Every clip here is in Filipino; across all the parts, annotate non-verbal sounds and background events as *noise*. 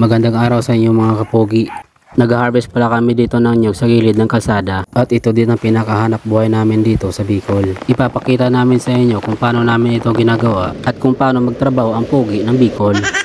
Magandang araw sa inyo mga kapogi. Nag-harvest pala kami dito ng nyog sa gilid ng kalsada at ito din ang pinakahanap buhay namin dito sa Bicol. Ipapakita namin sa inyo kung paano namin ito ginagawa at kung paano magtrabaho ang pogi ng Bicol.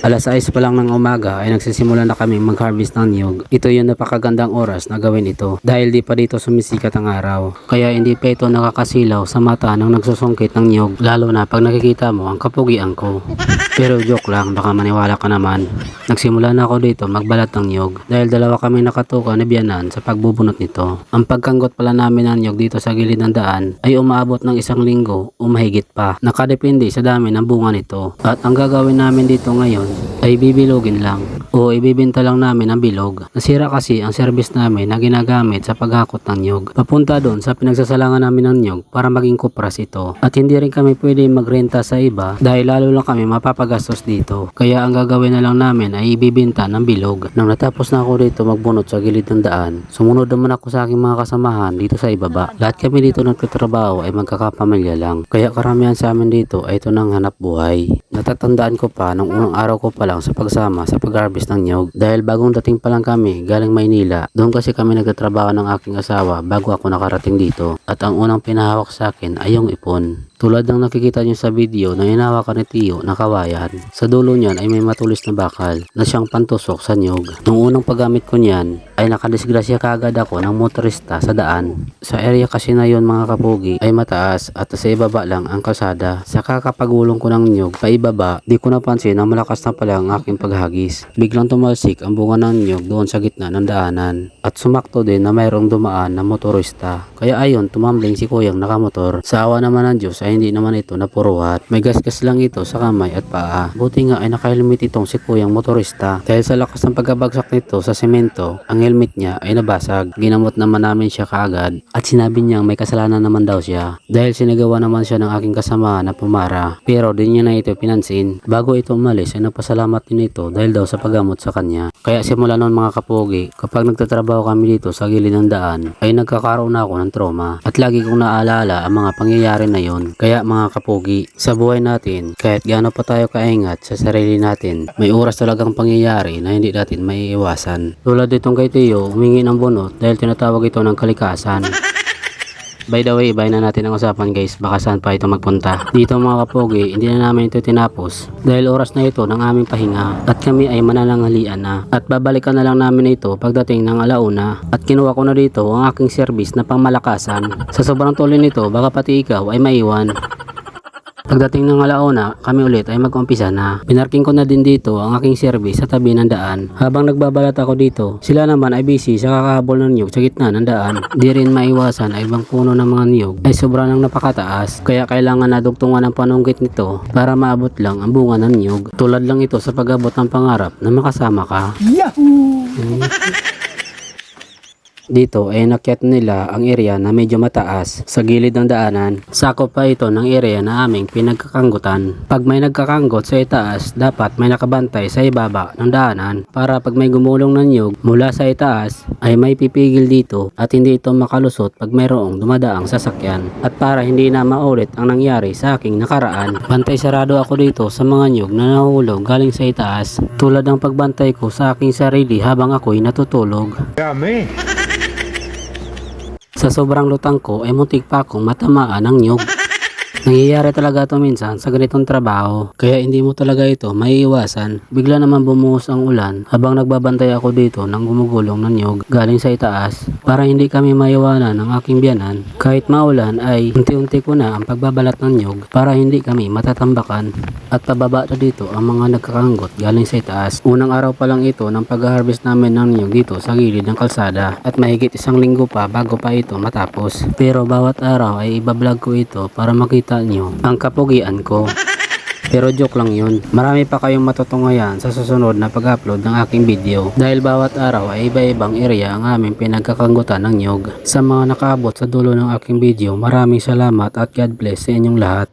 Alas 6 pa lang ng umaga ay nagsisimula na kami mag-harvest ng niyog. Ito yung napakagandang oras na gawin ito dahil di pa dito sumisikat ang araw. Kaya hindi pa ito nakakasilaw sa mata ng nagsusungkit ng niyog lalo na pag nakikita mo ang kapugian ko. *laughs* Pero joke lang, baka maniwala ka naman. Nagsimula na ako dito magbalat ng niyog dahil dalawa kami nakatuka na biyanan sa pagbubunot nito. Ang pagkanggot pala namin ng niyog dito sa gilid ng daan ay umaabot ng isang linggo o mahigit pa. Nakadepende sa dami ng bunga nito. At ang gagawin namin dito ngayon ay bibilogin lang o ibibenta lang namin ang bilog. Nasira kasi ang service namin na ginagamit sa paghakot ng nyog. Papunta doon sa pinagsasalangan namin ng nyog para maging kupras ito. At hindi rin kami pwede magrenta sa iba dahil lalo lang kami mapapagastos dito. Kaya ang gagawin na lang namin ay ibibenta ng bilog. Nang natapos na ako dito magbunot sa gilid ng daan, sumunod naman ako sa aking mga kasamahan dito sa ibaba. Lahat kami dito nagtatrabaho ay magkakapamilya lang. Kaya karamihan sa amin dito ay ito ng hanap buhay. Natatandaan ko pa nung unang araw ko pa lang sa pagsama sa pag-harvest ng nyog dahil bagong dating pa lang kami galing Maynila. Doon kasi kami nagtatrabaho ng aking asawa bago ako nakarating dito at ang unang pinahawak sa akin ay yung ipon. Tulad ng nakikita nyo sa video na hinawakan ni Tiyo na kawayan, sa dulo niyan ay may matulis na bakal na siyang pantusok sa nyog. Nung unang paggamit ko niyan ay nakadisgrasya kaagad ako ng motorista sa daan. Sa area kasi na yon mga kapugi ay mataas at sa ibaba lang ang kalsada. Sa kakapagulong ko ng nyog pa ibaba, di ko napansin na malakas na pala ang aking paghagis. Biglang tumalsik ang bunga ng nyog doon sa gitna ng daanan. At sumakto din na mayroong dumaan na motorista. Kaya ayon tumambling si kuyang nakamotor. Sa awa naman ng Diyos ay hindi naman ito napuruhat. May gasgas lang ito sa kamay at paa. Buti nga ay nakahelmet itong si kuyang motorista. Dahil sa lakas ng pagkabagsak nito sa semento, ang helmet niya ay nabasag. Ginamot naman namin siya kaagad at sinabi niyang may kasalanan naman daw siya. Dahil sinagawa naman siya ng aking kasama na pumara. Pero di niya na ito pinansin. Bago ito umalis ay nagpasalamat din ito dahil daw sa paggamot sa kanya. Kaya simula noon mga kapogi, kapag nagtatrabaho kami dito sa gilid ng daan, ay nagkakaroon na ako ng trauma. At lagi kong naalala ang mga pangyayari na yon. Kaya mga kapogi, sa buhay natin, kahit gaano pa tayo kaingat sa sarili natin, may oras talagang pangyayari na hindi natin maiiwasan. Tulad itong kay Tio, humingi ng bunot dahil tinatawag ito ng kalikasan. By the way, ibahin na natin ang usapan guys, baka saan pa ito magpunta. Dito mga kapogi, hindi na namin ito tinapos dahil oras na ito ng aming pahinga at kami ay mananangalian na. At babalikan na lang namin ito pagdating ng alauna at kinuha ko na dito ang aking service na pangmalakasan. Sa sobrang tuloy nito, baka pati ikaw ay maiwan. Pagdating ng alauna, kami ulit ay mag-umpisa na. Pinarking ko na din dito ang aking service sa tabi ng daan. Habang nagbabalat ako dito, sila naman ay busy sa kakahabol ng niyog sa gitna ng daan. Di rin maiwasan ay ibang puno ng mga niyog ay sobra nang napakataas. Kaya kailangan na dugtungan ng panunggit nito para maabot lang ang bunga ng niyog. Tulad lang ito sa pag-abot ng pangarap na makasama ka. Dito ay nakyat nila ang area na medyo mataas sa gilid ng daanan. Sakop pa ito ng area na aming pinagkakanggutan. Pag may nagkakanggot sa itaas, dapat may nakabantay sa ibaba ng daanan para pag may gumulong ng nyug mula sa itaas ay may pipigil dito at hindi ito makalusot pag mayroong dumadaang sasakyan. At para hindi na maulit ang nangyari sa aking nakaraan, bantay sarado ako dito sa mga nyug na nahulog galing sa itaas tulad ng pagbantay ko sa aking sarili habang ako'y natutulog. Dami. Sa sobrang lutang ko ay muntik pa akong matamaan ng nyug. Nangyayari talaga ito minsan sa ganitong trabaho, kaya hindi mo talaga ito maiiwasan. Bigla naman bumuhos ang ulan habang nagbabantay ako dito ng gumugulong ng nyog galing sa itaas para hindi kami maiwanan ng aking biyanan. Kahit maulan ay unti-unti ko na ang pagbabalat ng nyog para hindi kami matatambakan. At pababa na dito ang mga nagkakanggot galing sa itaas. Unang araw pa lang ito ng pag-harvest namin ng nyog dito sa gilid ng kalsada at mahigit isang linggo pa bago pa ito matapos. Pero bawat araw ay ibablog ko ito para makita nyo ang kapugian ko. Pero joke lang yun. Marami pa kayong matutungayan sa susunod na pag-upload ng aking video. Dahil bawat araw ay iba-ibang area ang aming pinagkakanggutan ng nyog. Sa mga nakaabot sa dulo ng aking video, maraming salamat at God bless sa inyong lahat.